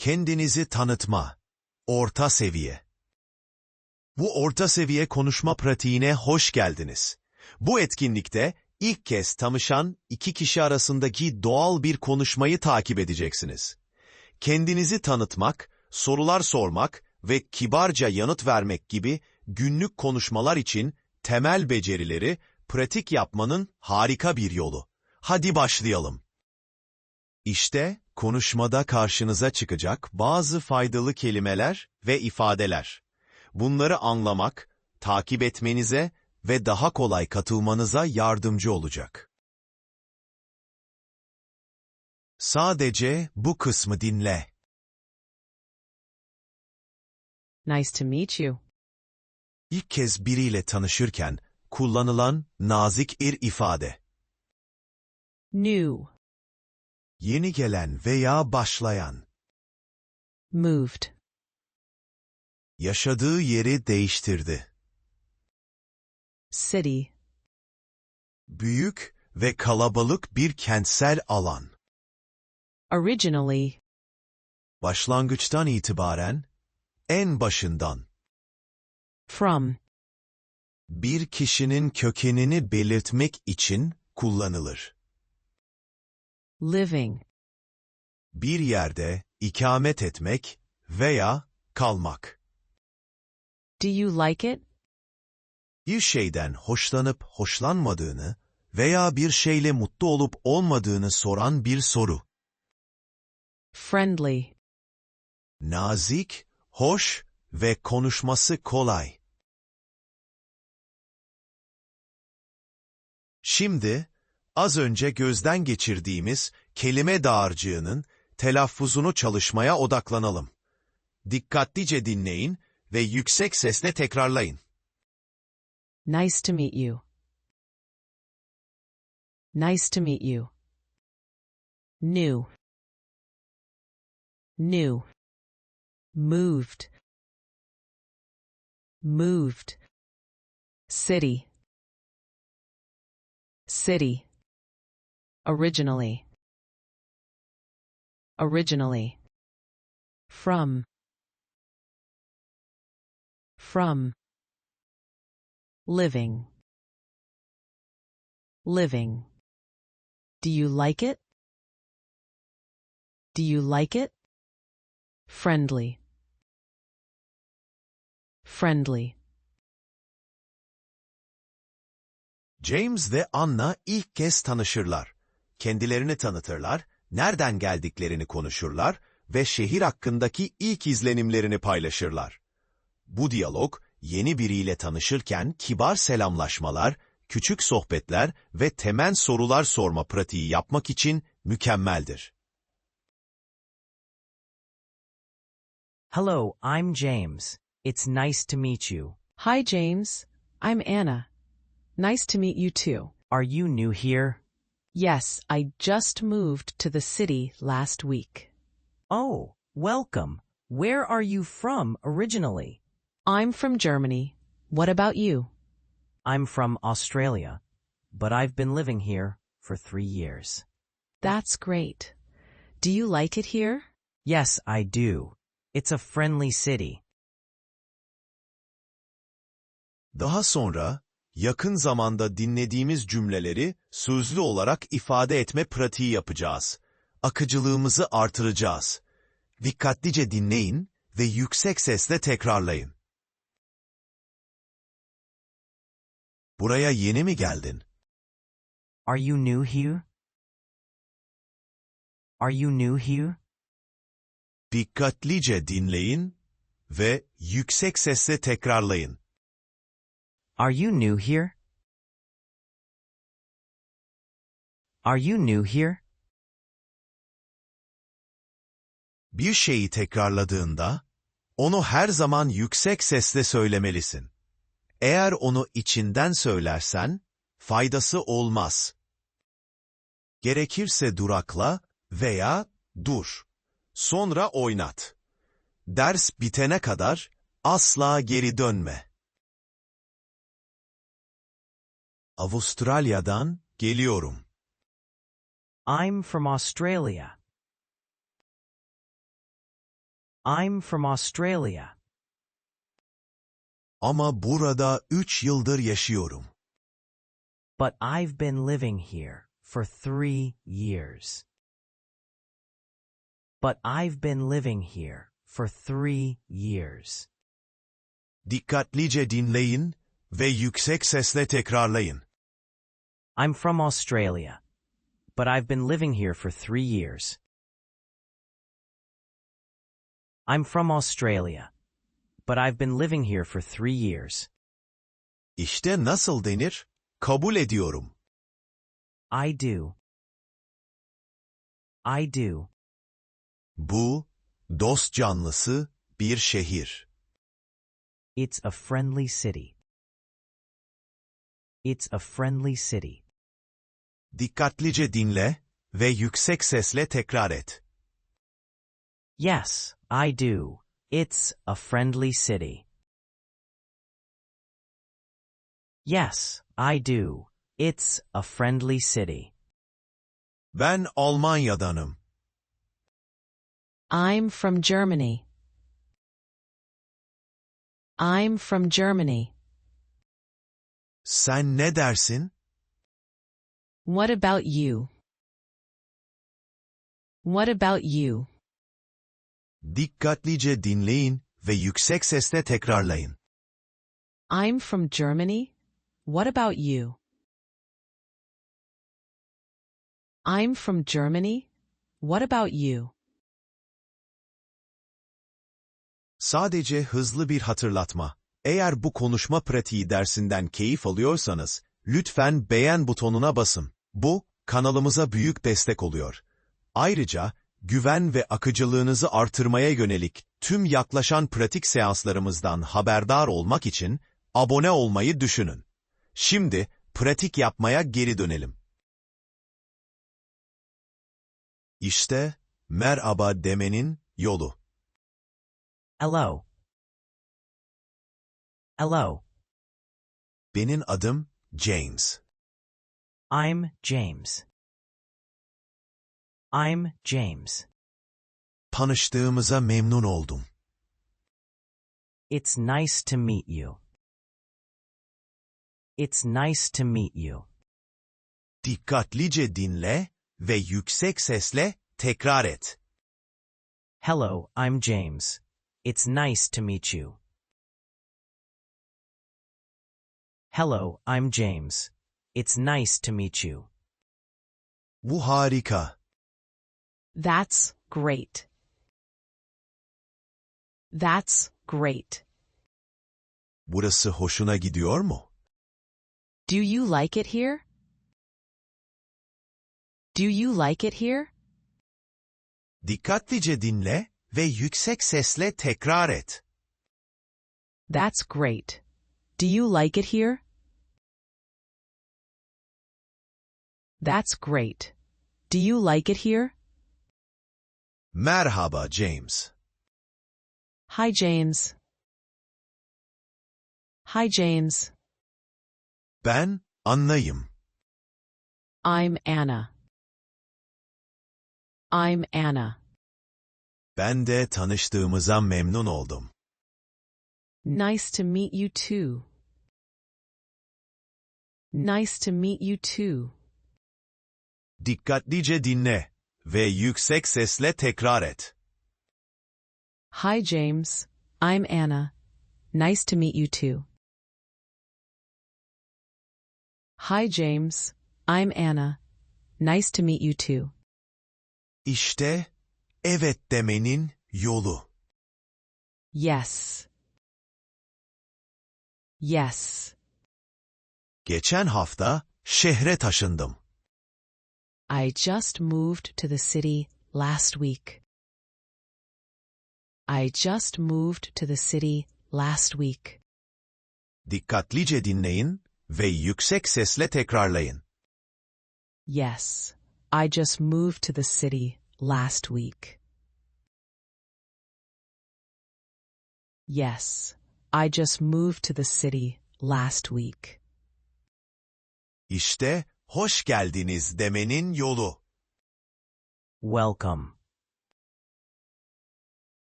Kendinizi tanıtma. Orta seviye. Bu orta seviye konuşma pratiğine hoş geldiniz. Bu etkinlikte ilk kez tanışan iki kişi arasındaki doğal bir konuşmayı takip edeceksiniz. Kendinizi tanıtmak, sorular sormak ve kibarca yanıt vermek gibi günlük konuşmalar için temel becerileri pratik yapmanın harika bir yolu. Hadi başlayalım. İşte konuşmada karşınıza çıkacak bazı faydalı kelimeler ve ifadeler. Bunları anlamak, takip etmenize ve daha kolay katılmanıza yardımcı olacak. Sadece bu kısmı dinle. Nice to meet you. İlk kez biriyle tanışırken kullanılan nazik bir ifade. New. Yeni gelen veya başlayan, Moved. yaşadığı yeri değiştirdi. City. Büyük ve kalabalık bir kentsel alan. Originally. Başlangıçtan itibaren, en başından, From. bir kişinin kökenini belirtmek için kullanılır. Living. Bir yerde ikamet etmek veya kalmak. Do you like it? Bir şeyden hoşlanıp hoşlanmadığını veya bir şeyle mutlu olup olmadığını soran bir soru. Friendly. Nazik, hoş ve konuşması kolay. Şimdi, az önce gözden geçirdiğimiz kelime dağarcığının telaffuzunu çalışmaya odaklanalım. Dikkatlice dinleyin ve yüksek sesle tekrarlayın. Nice to meet you. Nice to meet you. New. New. Moved. Moved. City. City. Originally. Originally. From. From. Living. Living. Do you like it? Do you like it? Friendly. Friendly. James ve Anna ilk kez tanışırlar. Kendilerini tanıtırlar, nereden geldiklerini konuşurlar ve şehir hakkındaki ilk izlenimlerini paylaşırlar. Bu diyalog, yeni biriyle tanışırken kibar selamlaşmalar, küçük sohbetler ve temel sorular sorma pratiği yapmak için mükemmeldir. Hello, I'm James. It's nice to meet you. Hi, James. I'm Anna. Nice to meet you too. Are you new here? Yes, I just moved to the city last week. Oh, welcome. Where are you from originally? I'm from Germany. What about you? I'm from Australia, but I've been living here for three years. That's great. Do you like it here? Yes, I do. It's a friendly city. Daha sonra, yakın zamanda dinlediğimiz cümleleri sözlü olarak ifade etme pratiği yapacağız. Akıcılığımızı artıracağız. Dikkatlice dinleyin ve yüksek sesle tekrarlayın. Buraya yeni mi geldin? Are you new here? Are you new here? Dikkatlice dinleyin ve yüksek sesle tekrarlayın. Are you new here? Are you new here? Bir şeyi tekrarladığında, onu her zaman yüksek sesle söylemelisin. Eğer onu içinden söylersen, faydası olmaz. Gerekirse durakla veya dur. Sonra oynat. Ders bitene kadar asla geri dönme. Avustralya'dan geliyorum. I'm from Australia. I'm from Australia. Ama burada üç yıldır yaşıyorum. But I've been living here for three years. But I've been living here for three years. Dikkatlice dinleyin ve yüksek sesle tekrarlayın. I'm from Australia. But I've been living here for three years. I'm from Australia. But I've been living here for three years. İşte nasıl denir? Kabul ediyorum. I do. I do. Bu, dost canlısı bir şehir. It's a friendly city. It's a friendly city. Dikkatlice dinle ve yüksek sesle tekrar et. Yes, I do. It's a friendly city. Yes, I do. It's a friendly city. Ben Almanya'danım. I'm from Germany. I'm from Germany. Sen ne dersin? What about you? What about you? Dikkatlice dinleyin ve yüksek sesle tekrarlayın. I'm from Germany. What about you? I'm from Germany. What about you? Sadece hızlı bir hatırlatma. Eğer bu konuşma pratiği dersinden keyif alıyorsanız, lütfen beğen butonuna basın. Bu, kanalımıza büyük destek oluyor. Ayrıca, güven ve akıcılığınızı artırmaya yönelik tüm yaklaşan pratik seanslarımızdan haberdar olmak için abone olmayı düşünün. Şimdi, pratik yapmaya geri dönelim. İşte, merhaba demenin yolu. Hello. Hello. Benim adım James. I'm James. I'm James. Tanıştığımıza memnun oldum. It's nice to meet you. It's nice to meet you. Dikkatlice dinle ve yüksek sesle tekrar et. Hello, I'm James. It's nice to meet you. Hello, I'm James. It's nice to meet you. Bu harika. That's great. That's great. Burası hoşuna gidiyor mu? Do you like it here? Do you like it here? Dikkatlice dinle ve yüksek sesle tekrar et. That's great. Do you like it here? That's great. Do you like it here? Merhaba James. Hi, James. Hi, James. Ben Anna'yım. I'm Anna. I'm Anna. Ben de tanıştığımıza memnun oldum. Nice to meet you too. Nice to meet you too. Dikkatlice dinle ve yüksek sesle tekrar et. Hi, James. I'm Anna. Nice to meet you too. Hi, James. I'm Anna. Nice to meet you too. İşte evet demenin yolu. Yes. Yes. Geçen hafta şehre taşındım. I just moved to the city last week. I just moved to the city last week. Dikkatlice dinleyin ve yüksek sesle tekrarlayın. Yes, I just moved to the city last week. Yes, I just moved to the city last week. İşte hoş geldiniz demenin yolu. Welcome.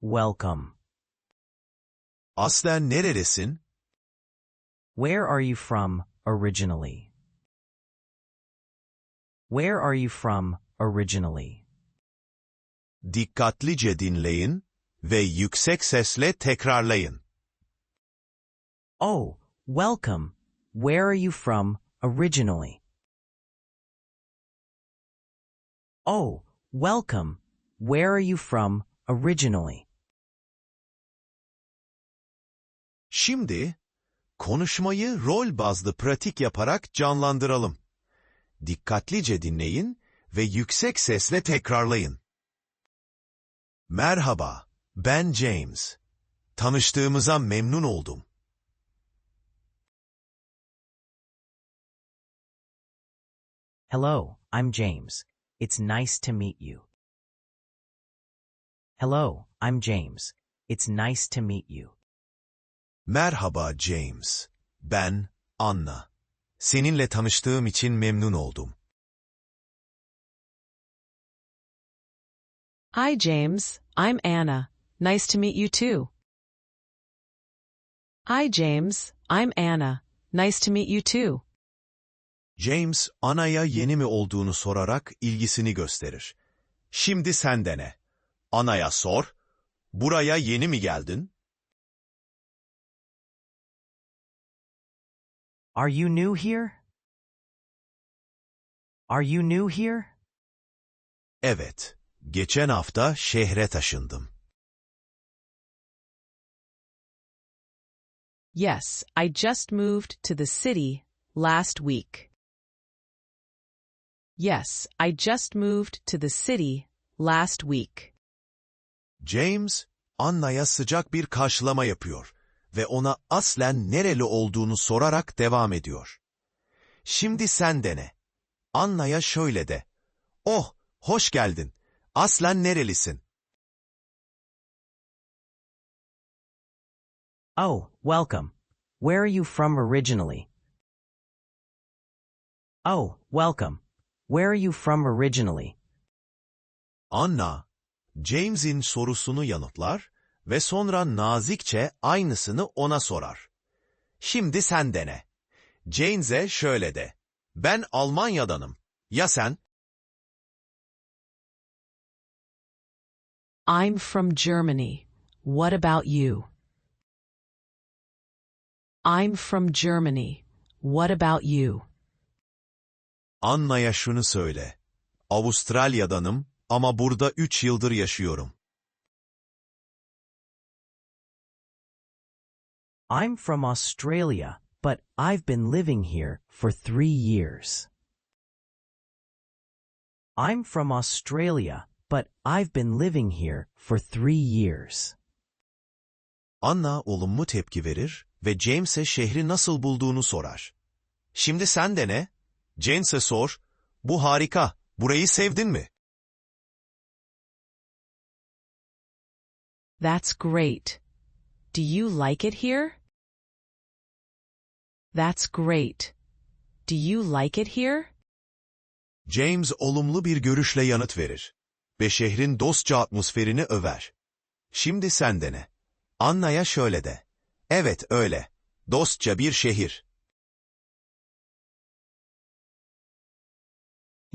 welcome. Aslen nerelisin? Where are you from originally? Where are you from originally? Dikkatlice dinleyin ve yüksek sesle tekrarlayın. Oh, welcome. Where are you from originally? Oh, welcome. Where are you from originally? Şimdi konuşmayı rol bazlı pratik yaparak canlandıralım. Dikkatlice dinleyin ve yüksek sesle tekrarlayın. Merhaba, ben James. Tanıştığımıza memnun oldum. Hello, I'm James. It's nice to meet you. Hello, I'm James. It's nice to meet you. Merhaba James. Ben Anna. Seninle tanıştığım için memnun oldum. Hi, James. I'm Anna. Nice to meet you too. Hi, James. I'm Anna. Nice to meet you too. James, Anna'ya yeni mi olduğunu sorarak ilgisini gösterir. Şimdi sen dene. Anna'ya sor. Buraya yeni mi geldin? Are you new here? Are you new here? Evet. Geçen hafta şehre taşındım. Yes, I just moved to the city last week. Yes, I just moved to the city last week. James, Anna'ya sıcak bir karşılama yapıyor ve ona aslen nereli olduğunu sorarak devam ediyor. Şimdi sen dene. Anna'ya şöyle de. Oh, hoş geldin. Aslen nerelisin? Oh, welcome. Where are you from originally? Oh, welcome. Where are you from originally? Anna, James'in sorusunu yanıtlar ve sonra nazikçe aynısını ona sorar. Şimdi sen dene. James'e şöyle de. Ben Almanya'danım. Ya sen? I'm from Germany. What about you? I'm from Germany. What about you? Anna'ya şunu söyle. Avustralya'danım ama burada üç yıldır yaşıyorum. I'm from Australia, but I've been living here for three years. I'm from Australia, but I've been living here for three years. Anna olumlu tepki verir ve James'e şehri nasıl bulduğunu sorar. Şimdi sen de ne? James'e sor. Bu harika. Burayı sevdin mi? That's great. Do you like it here? That's great. Do you like it here? James olumlu bir görüşle yanıt verir ve şehrin dostça atmosferini över. Şimdi sen dene. Anna'ya şöyle de. Evet öyle. Dostça bir şehir.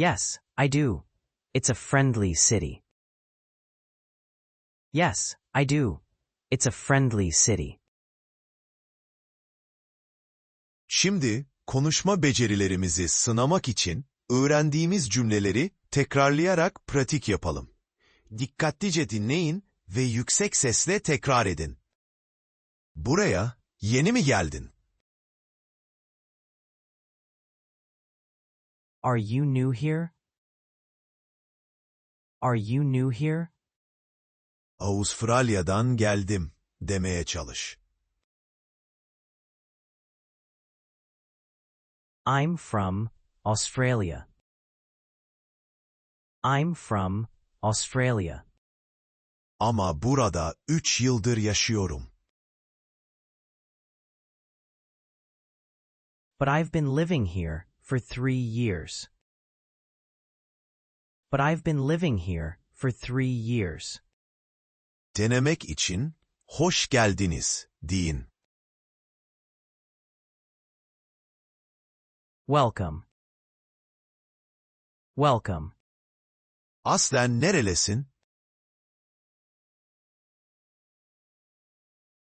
Yes, I do. It's a friendly city. Yes, I do. It's a friendly city. Şimdi konuşma becerilerimizi sınamak için öğrendiğimiz cümleleri tekrarlayarak pratik yapalım. Dikkatlice dinleyin ve yüksek sesle tekrar edin. Buraya yeni mi geldin? Are you new here? Are you new here? Avustralya'dan geldim demeye çalış. I'm from Australia. I'm from Australia. Ama burada üç yıldır yaşıyorum. But I've been living here for three years. But I've been living here for three years. Denemek için hoş geldiniz deyin. Welcome. Welcome. Aslen nerelesin?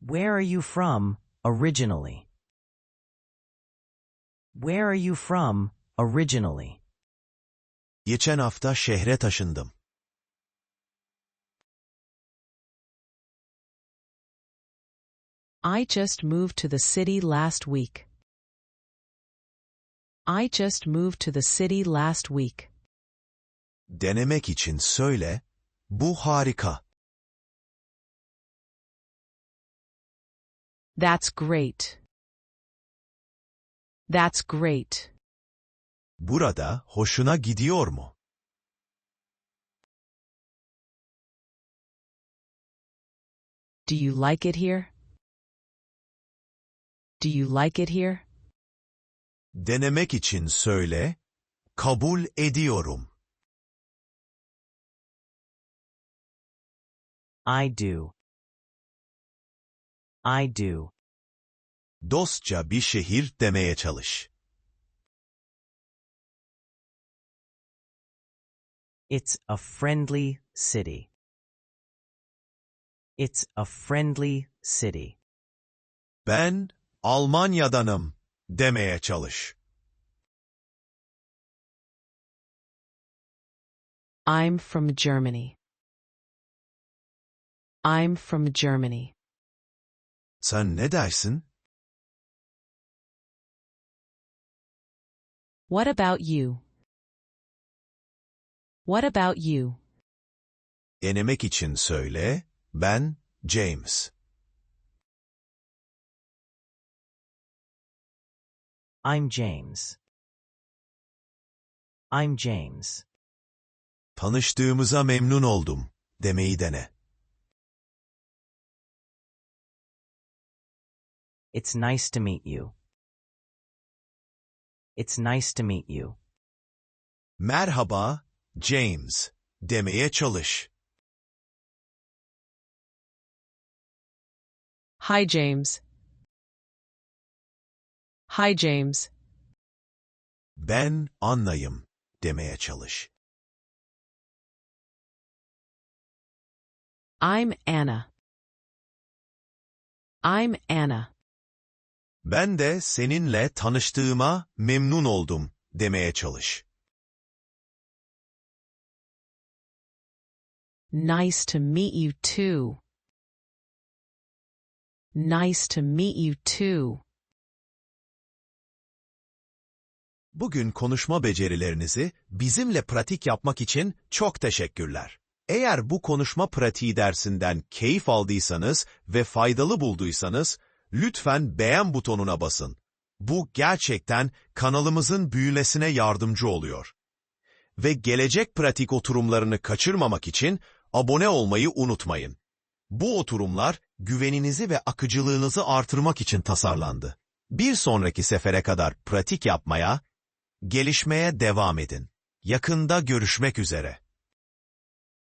Where are you from, originally? Where are you from, originally? Geçen hafta şehre taşındım. I just moved to the city last week. I just moved to the city last week. Denemek için söyle, bu harika. That's great. That's great. Burada hoşuna gidiyor mu? Do you like it here? Do you like it here? Denemek için söyle, kabul ediyorum. I do. I do. Dostça bir şehir demeye çalış. It's a friendly city. It's a friendly city. Ben Almanya'danım demeye çalış. I'm from Germany. I'm from Germany. Sen ne dersin? What about you? What about you? Denemek için söyle, ben James. I'm James. I'm James. Tanıştığımıza memnun oldum demeyi dene. It's nice to meet you. It's nice to meet you. Merhaba, James demeye çalış. Hi, James. Hi, James. Ben Anna'yım demeye çalış. I'm Anna. I'm Anna. Ben de seninle tanıştığıma memnun oldum demeye çalış. Nice to meet you too. Nice to meet you too. Bugün konuşma becerilerinizi bizimle pratik yapmak için çok teşekkürler. Eğer bu konuşma pratiği dersinden keyif aldıysanız ve faydalı bulduysanız, lütfen beğen butonuna basın. Bu gerçekten kanalımızın büyümesine yardımcı oluyor. Ve gelecek pratik oturumlarını kaçırmamak için abone olmayı unutmayın. Bu oturumlar güveninizi ve akıcılığınızı artırmak için tasarlandı. Bir sonraki sefere kadar pratik yapmaya, gelişmeye devam edin. Yakında görüşmek üzere.